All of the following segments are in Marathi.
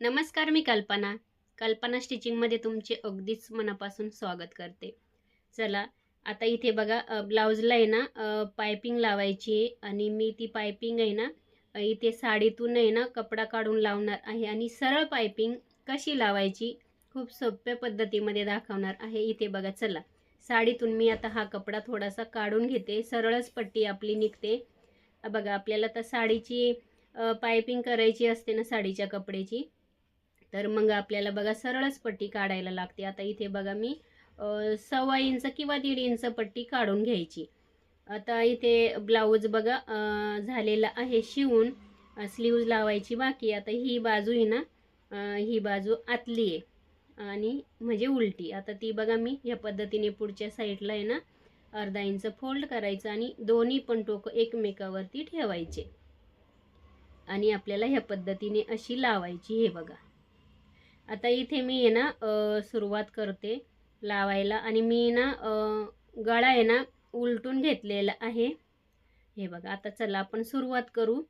नमस्कार मी कल्पना. कल्पना स्टिचिंगमध्ये तुमचे अगदीच मनापासून स्वागत करते. चला आता इथे बघा ब्लाऊजला आहे ना पायपिंग लावायची आहे आणि मी ती पायपिंग आहे ना इथे साडीतून आहे ना कपडा काढून लावणार आहे आणि सरळ पायपिंग कशी लावायची खूप सोप्या पद्धतीमध्ये दाखवणार आहे. इथे बघा चला. साडीतून मी आता हा कपडा थोडासा काढून घेते. सरळच पट्टी आपली निघते. बघा आपल्याला तर साडीची पायपिंग करायची असते ना साडीच्या कपड्याची तर मग आपल्याला बघा सरळच पट्टी काढायला लागते. आता इथे बघा मी सव्वा इंच किंवा दीड इंच पट्टी काढून घ्यायची. आता इथे ब्लाऊज बघा झालेला आहे शिवून. स्लीव्ज लावायची बाकी. आता ही बाजू आहे ना ही बाजू आतली आहे. आणि म्हणजे उलटी. आता ती बघा मी ह्या पद्धतीने पुढच्या साईडला आहे ना अर्धा इंच फोल्ड करायचं आणि दोन्ही पण टोकं एकमेकावरती ठेवायचे. आणि आपल्याला ह्या पद्धतीने अशी लावायची हे बघा. आता इथे मी आहे ना सुरुवात करते लावायला. आणि मी ना गळा आहे ना उलटून घेतलेला आहे. हे बघा आता चला आपण सुरुवात करू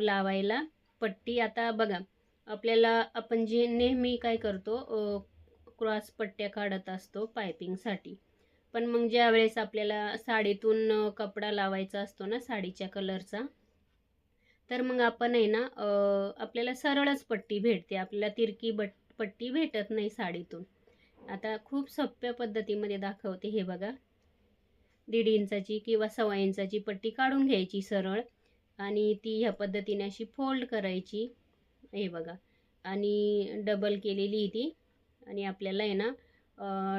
लावायला. पट्टी आता बघा आपल्याला आपण जे नेहमी काय करतो क्रॉस पट्ट्या काढत असतो पायपिंगसाठी पण मग ज्यावेळेस आपल्याला साडीतून कपडा लावायचा असतो ना साडीच्या कलरचा तर मग आपण आहे ना आपल्याला सरळच पट्टी भेटते. आपल्याला तिरकी बट पट्टी भेटत नाही साडीतून. आता खूप सोप्या पद्धतीमध्ये दाखवते हे बघा. दीड इंचाची किंवा सव्वा इंचाची पट्टी काढून घ्यायची सरळ आणि ती ह्या पद्धतीने अशी फोल्ड करायची. हे बघा. आणि डबल केलेली ती. आणि आपल्याला आहे ना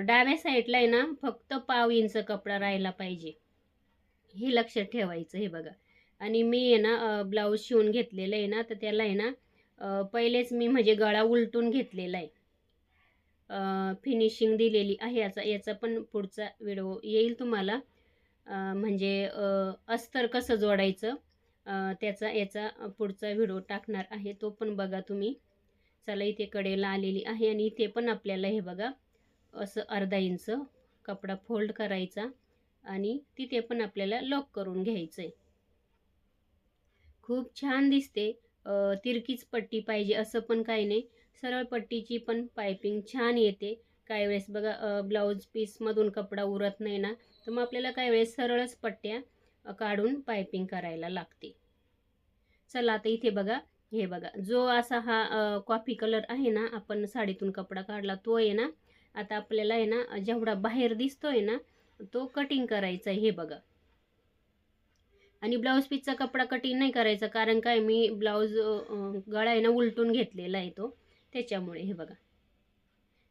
डाव्या साईडला आहे ना फक्त पाव इंच कपडा राहायला पाहिजे. हे लक्षात ठेवायचं हे बघा. आणि मी आहे ना ब्लाऊज शिवून घेतलेलं आहे ना तर त्याला आहे ना पहिलेच मी म्हणजे गळा उलटून घेतलेला आहे. फिनिशिंग दिलेली आहे. याचा याचा पण पुढचा व्हिडिओ येईल तुम्हाला. म्हणजे अस्तर कसं जोडायचं त्याचा याचा पुढचा व्हिडिओ टाकणार आहे. तो पण बघा तुम्ही. चला इथे कडेला आलेली आहे आणि इथे पण आपल्याला हे बघा असं अर्धा इंच कपडा फोल्ड करायचा आणि तिथे पण आपल्याला लॉक करून घ्यायचं आहे खूप छान दिसते. तिरकीच पट्टी पाहिजे असं पण काही नाही. सरळ पट्टीची पण पायपिंग छान येते. काही वेळेस बघा ब्लाऊज पीसमधून कपडा उरत नाही ना तर मग आपल्याला काही वेळेस सरळच पट्ट्या काढून पायपिंग करायला लागते. चला आता इथे बघा हे बघा जो असा हा कॉफी कलर आहे ना आपण साडीतून कपडा काढला तो आहे ना आता आपल्याला आहे ना जेवढा बाहेर दिसतोय ना तो कटिंग करायचा आहे हे बघा. आणि ब्लाऊज पीसचा कपडा कटिंग नाही करायचा कारण काय मी ब्लाऊज गळा आहे ना उलटून घेतलेला आहे तो. त्याच्यामुळे हे बघा.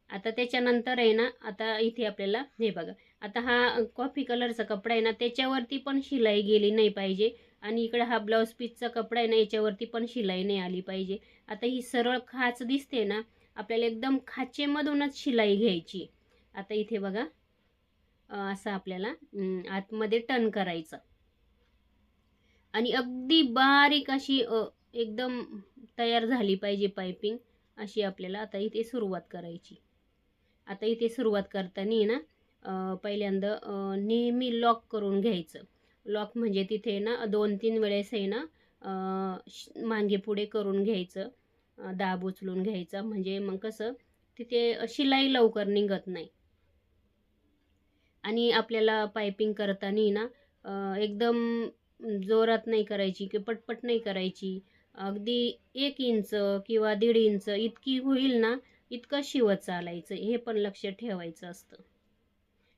आता त्याच्यानंतर आहे ना आता इथे आपल्याला हे बघा. आता हा कॉफी कलरचा कपडा आहे ना त्याच्यावरती पण शिलाई गेली नाही पाहिजे. आणि इकडे हा ब्लाऊज पीसचा कपडा आहे ना याच्यावरती पण शिलाई नाही आली पाहिजे. आता ही सरळ खाच दिसते ना आपल्याला एकदम खाचेमधूनच शिलाई घ्यायची. आता इथे बघा असं आपल्याला आतमध्ये टर्न करायचं. आणि अगदी बारीक अशी एकदम तयार झाली पाहिजे पायपिंग अशी आपल्याला आता इथे सुरुवात करायची. आता इथे सुरुवात करताना आहे ना पहिल्यांदा नेहमी लॉक करून घ्यायचं. लॉक म्हणजे तिथे ना दोन तीन वेळेस आहे ना मांगे मागे पुढे करून घ्यायचं दाब उचलून घ्यायचा. म्हणजे मग कसं तिथे शिलाई लवकर निघत नाही. आणि आपल्याला पायपिंग करताना ना एकदम जोरात नाही करायची की पटपट नाही करायची. अगदी एक इंच किंवा दीड इंच इतकी होईल ना इतकं शिवत चालायचं. हे पण लक्ष ठेवायचं असतं.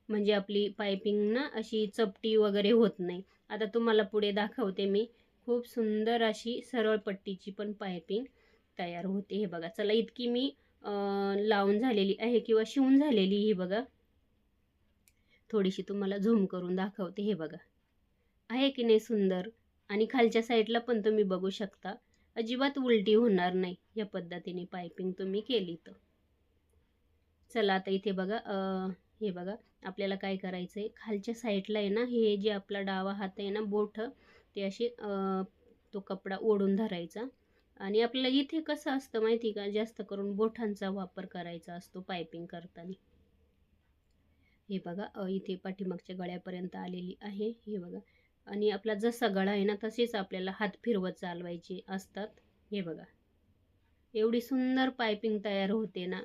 म्हणजे आपली पायपिंग ना अशी चपटी वगैरे होत नाही. आता तुम्हाला पुढे दाखवते मी. खूप सुंदर अशी सरळ पट्टीची पण पायपिंग तयार होते हे बघा. चला इतकी मी लावून झालेली आहे किंवा शिवून झालेली ही बघा. थोडीशी तुम्हाला झूम करून दाखवते हे बघा. आहे की नाही सुंदर? आणि खालच्या साईडला पण तुम्ही बघू शकता. अजिबात उलटी होणार नाही या पद्धतीने पायपिंग तुम्ही केली तर. चला आता इथे बघा हे बघा आपल्याला काय करायचं आहे खालच्या साईडला आहे ना हे जे आपला डावा हात आहे ना बोट ते असे तो कपडा ओढून धरायचा. आणि आपल्याला इथे कसं असतं माहिती का? जास्त करून बोटांचा वापर करायचा असतो पायपिंग करताना. हे बघा इथे पाठीमागच्या गळ्यापर्यंत आलेली आहे. हे बघा आणि आपला जसा गळा आहे ना तसेच आपल्याला हात फिरवत चालवायचे असतात. हे बघा. एवढी सुंदर पायपिंग तयार होते ना.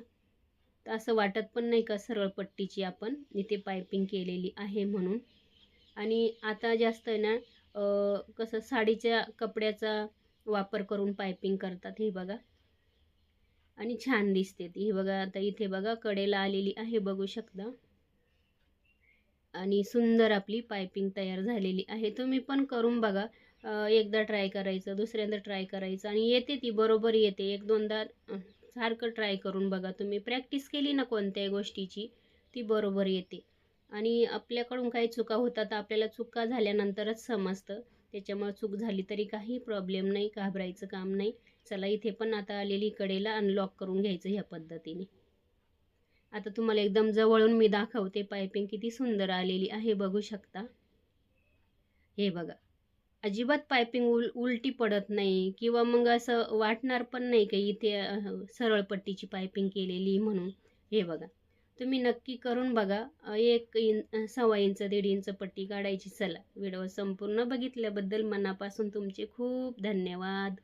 तर असं वाटत पण नाही का सरळ पट्टीची आपण इथे पायपिंग केलेली आहे म्हणून. आणि आता जास्त आहे ना कसं साडीच्या कपड्याचा वापर करून पायपिंग करतात. हे बघा. आणि छान दिसते ती. हे बघा आता इथे बघा कडेला आलेली आहे बघू शकता. आणि सुंदर आपली पायपिंग तयार झालेली आहे. तुम्ही पण करून बघा. एकदा ट्राय करायचं दुसऱ्यांदा ट्राय करायचं आणि येते ती बरोबर येते. एक दोनदा सारखं ट्राय करून बघा तुम्ही. प्रॅक्टिस केली ना कोणत्याही गोष्टीची ती बरोबर येते. आणि आपल्याकडून काही चुका होतात आपल्याला चुका झाल्यानंतरच समजतं. त्याच्यामुळे चूक झाली तरी काही प्रॉब्लेम नाही घाबरायचं काम नाही. चला इथे पण आता आलेली कडेला अनलॉक करून घ्यायचं ह्या पद्धतीने. आता तुम्हाला एकदम जवळून मी दाखवते पायपिंग किती सुंदर आलेली आहे बघू शकता. हे बघा. अजिबात पायपिंग उल उलटी पडत नाही किंवा मग असं वाटणार पण नाही की इथे सरळ पट्टीची पायपिंग केलेली म्हणून. हे बघा. तुम्ही नक्की करून बघा. एक इंच सव्वा इंच दीड इंच पट्टी काढायची. चला. व्हिडिओ संपूर्ण बघितल्याबद्दल मनापासून तुमचे खूप धन्यवाद.